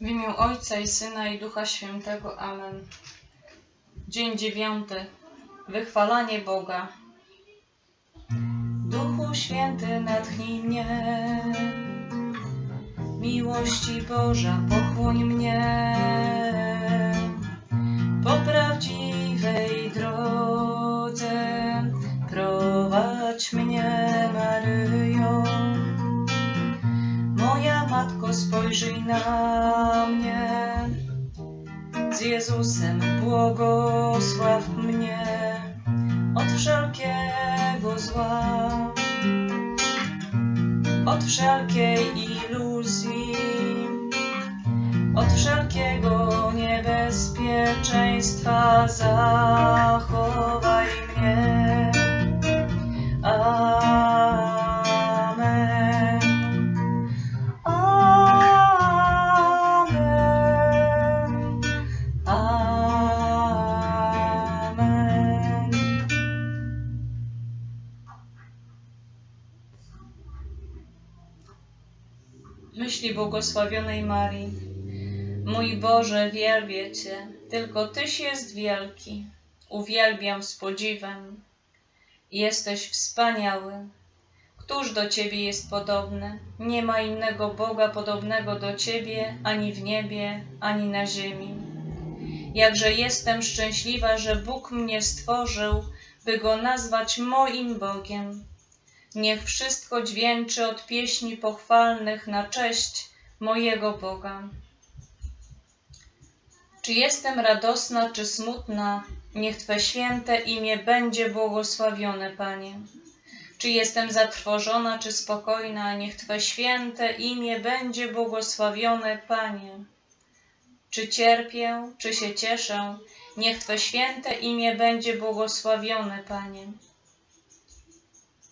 W imię Ojca i Syna i Ducha Świętego. Amen. Dzień dziewiąty. Wychwalanie Boga. Duchu Święty natchnij mnie. Miłości Boża pochłoń mnie. Matko, spojrzyj na mnie. Z Jezusem błogosław mnie od wszelkiego zła, od wszelkiej iluzji, od wszelkiego niebezpieczeństwa zachowaj Myśli błogosławionej Marii. Mój Boże, wielbię Cię, tylko Tyś jest wielki. Uwielbiam z podziwem. Jesteś wspaniały. Któż do Ciebie jest podobny? Nie ma innego Boga podobnego do Ciebie, ani w niebie, ani na ziemi. Jakże jestem szczęśliwa, że Bóg mnie stworzył, by Go nazwać moim Bogiem. Niech wszystko dźwięczy od pieśni pochwalnych na cześć mojego Boga. Czy jestem radosna, czy smutna, niech Twe święte imię będzie błogosławione, Panie. Czy jestem zatrwożona, czy spokojna, niech Twe święte imię będzie błogosławione, Panie. Czy cierpię, czy się cieszę, niech Twe święte imię będzie błogosławione, Panie.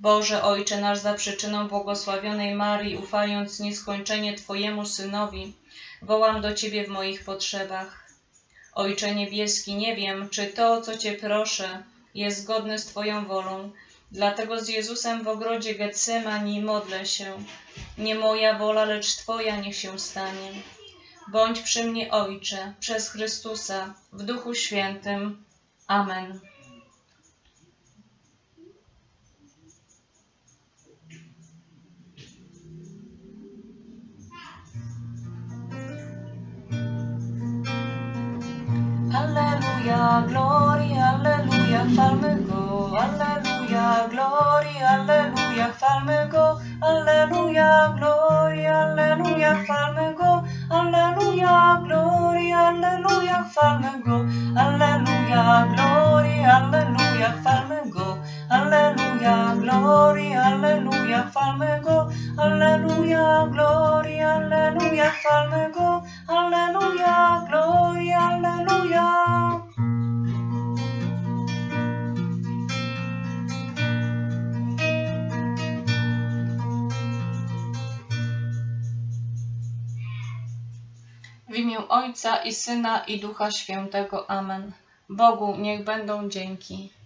Boże Ojcze nasz, za przyczyną błogosławionej Marii, ufając nieskończenie Twojemu Synowi, wołam do Ciebie w moich potrzebach. Ojcze Niebieski, nie wiem, czy to, co Cię proszę, jest zgodne z Twoją wolą. Dlatego z Jezusem w ogrodzie Getsemani modlę się. Nie moja wola, lecz Twoja niech się stanie. Bądź przy mnie, Ojcze, przez Chrystusa, w Duchu Świętym. Amen. Alleluja, gloria, alleluja, chwalmy go. Alleluja, gloria, alleluja, chwalmy go. Alleluja, gloria, alleluja, chwalmy go. Alleluja, gloria, alleluja, chwalmy go. Alleluja, gloria, alleluja, chwalmy go. Alleluja, gloria, alleluja, chwalmy go. Alleluja, gloria, chwalmy go. Gloria. W imię Ojca i Syna i Ducha Świętego. Amen. Bogu niech będą dzięki.